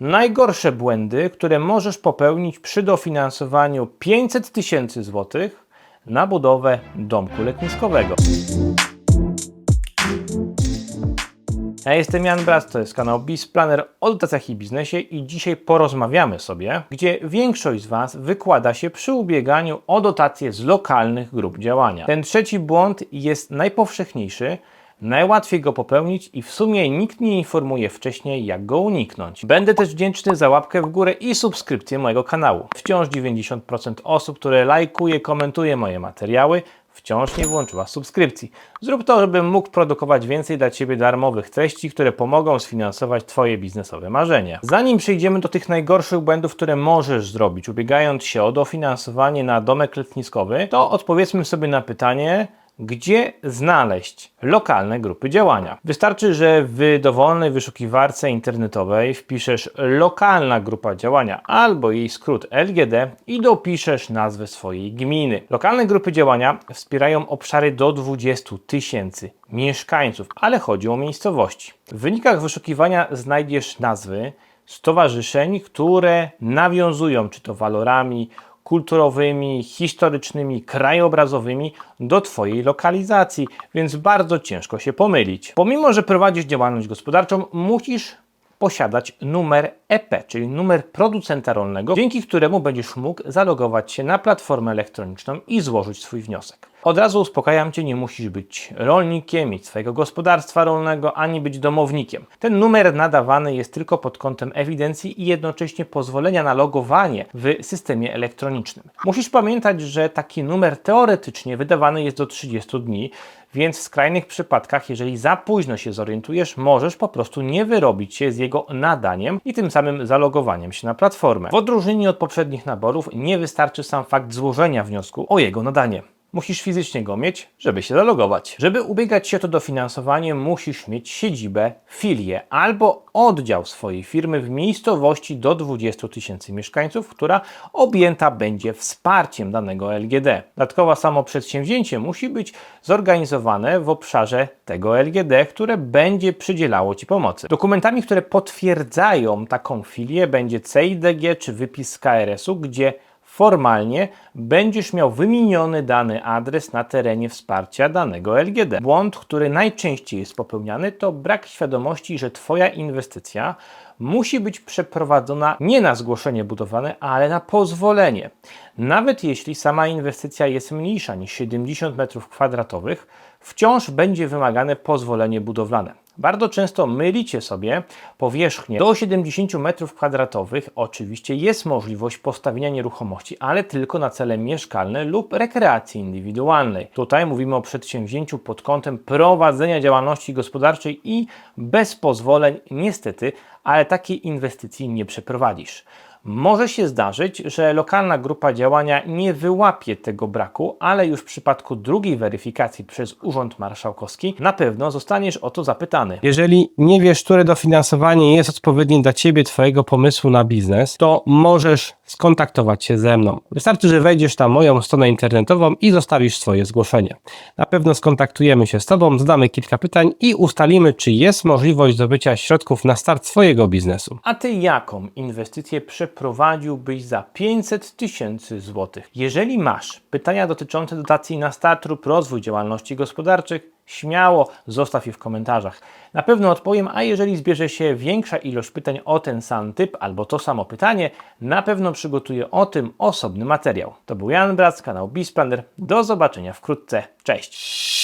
Najgorsze błędy, które możesz popełnić przy dofinansowaniu 500 tysięcy złotych na budowę domku letniskowego. Ja jestem Jan Brat, to jest kanał BizPlanner o dotacjach i biznesie i dzisiaj porozmawiamy sobie, gdzie większość z Was wykłada się przy ubieganiu o dotacje z lokalnych grup działania. Ten trzeci błąd jest najpowszechniejszy, najłatwiej go popełnić i w sumie nikt nie informuje wcześniej, jak go uniknąć. Będę też wdzięczny za łapkę w górę i subskrypcję mojego kanału. Wciąż 90% osób, które lajkuje, komentuje moje materiały, wciąż nie włączyła subskrypcji. Zrób to, żebym mógł produkować więcej dla Ciebie darmowych treści, które pomogą sfinansować Twoje biznesowe marzenia. Zanim przejdziemy do tych najgorszych błędów, które możesz zrobić, ubiegając się o dofinansowanie na domek letniskowy, to odpowiedzmy sobie na pytanie, gdzie znaleźć lokalne grupy działania. Wystarczy, że w dowolnej wyszukiwarce internetowej wpiszesz lokalna grupa działania albo jej skrót LGD i dopiszesz nazwę swojej gminy. Lokalne grupy działania wspierają obszary do 20 tysięcy mieszkańców, ale chodzi o miejscowości. W wynikach wyszukiwania znajdziesz nazwy stowarzyszeń, które nawiązują czy to walorami, kulturowymi, historycznymi, krajobrazowymi do Twojej lokalizacji, więc bardzo ciężko się pomylić. Pomimo, że prowadzisz działalność gospodarczą, musisz posiadać numer EP, czyli numer producenta rolnego, dzięki któremu będziesz mógł zalogować się na platformę elektroniczną i złożyć swój wniosek. Od razu uspokajam Cię, nie musisz być rolnikiem, mieć swojego gospodarstwa rolnego, ani być domownikiem. Ten numer nadawany jest tylko pod kątem ewidencji i jednocześnie pozwolenia na logowanie w systemie elektronicznym. Musisz pamiętać, że taki numer teoretycznie wydawany jest do 30 dni, więc w skrajnych przypadkach, jeżeli za późno się zorientujesz, możesz po prostu nie wyrobić się z jego nadaniem i tym samym zalogowaniem się na platformę. W odróżnieniu od poprzednich naborów nie wystarczy sam fakt złożenia wniosku o jego nadanie. Musisz fizycznie go mieć, żeby się zalogować. Żeby ubiegać się o to dofinansowanie, musisz mieć siedzibę, filię albo oddział swojej firmy w miejscowości do 20 tysięcy mieszkańców, która objęta będzie wsparciem danego LGD. Dodatkowo samo przedsięwzięcie musi być zorganizowane w obszarze tego LGD, które będzie przydzielało Ci pomocy. Dokumentami, które potwierdzają taką filię będzie CIDG czy wypis z KRS-u, gdzie formalnie będziesz miał wymieniony dany adres na terenie wsparcia danego LGD. Błąd, który najczęściej jest popełniany, to brak świadomości, że Twoja inwestycja musi być przeprowadzona nie na zgłoszenie budowlane, ale na pozwolenie. Nawet jeśli sama inwestycja jest mniejsza niż 70 m2, wciąż będzie wymagane pozwolenie budowlane. Bardzo często mylicie sobie powierzchnię do 70 m2. Oczywiście jest możliwość postawienia nieruchomości, ale tylko na cele mieszkalne lub rekreacji indywidualnej. Tutaj mówimy o przedsięwzięciu pod kątem prowadzenia działalności gospodarczej i bez pozwoleń niestety, ale takiej inwestycji nie przeprowadzisz. Może się zdarzyć, że lokalna grupa działania nie wyłapie tego braku, ale już w przypadku drugiej weryfikacji przez Urząd Marszałkowski na pewno zostaniesz o to zapytany. Jeżeli nie wiesz, które dofinansowanie jest odpowiednie dla Ciebie, Twojego pomysłu na biznes, to możesz skontaktować się ze mną. Wystarczy, że wejdziesz na moją stronę internetową i zostawisz swoje zgłoszenie. Na pewno skontaktujemy się z Tobą, zadamy kilka pytań i ustalimy, czy jest możliwość zdobycia środków na start swojego biznesu. A Ty jaką inwestycję przeprowadziłbyś za 500 tysięcy złotych? Jeżeli masz pytania dotyczące dotacji na start lub rozwój działalności gospodarczych, śmiało zostaw je w komentarzach. Na pewno odpowiem, a jeżeli zbierze się większa ilość pytań o ten sam typ albo to samo pytanie, na pewno przygotuję o tym osobny materiał. To był Jan Brac, kanał BizPlanner. Do zobaczenia wkrótce. Cześć!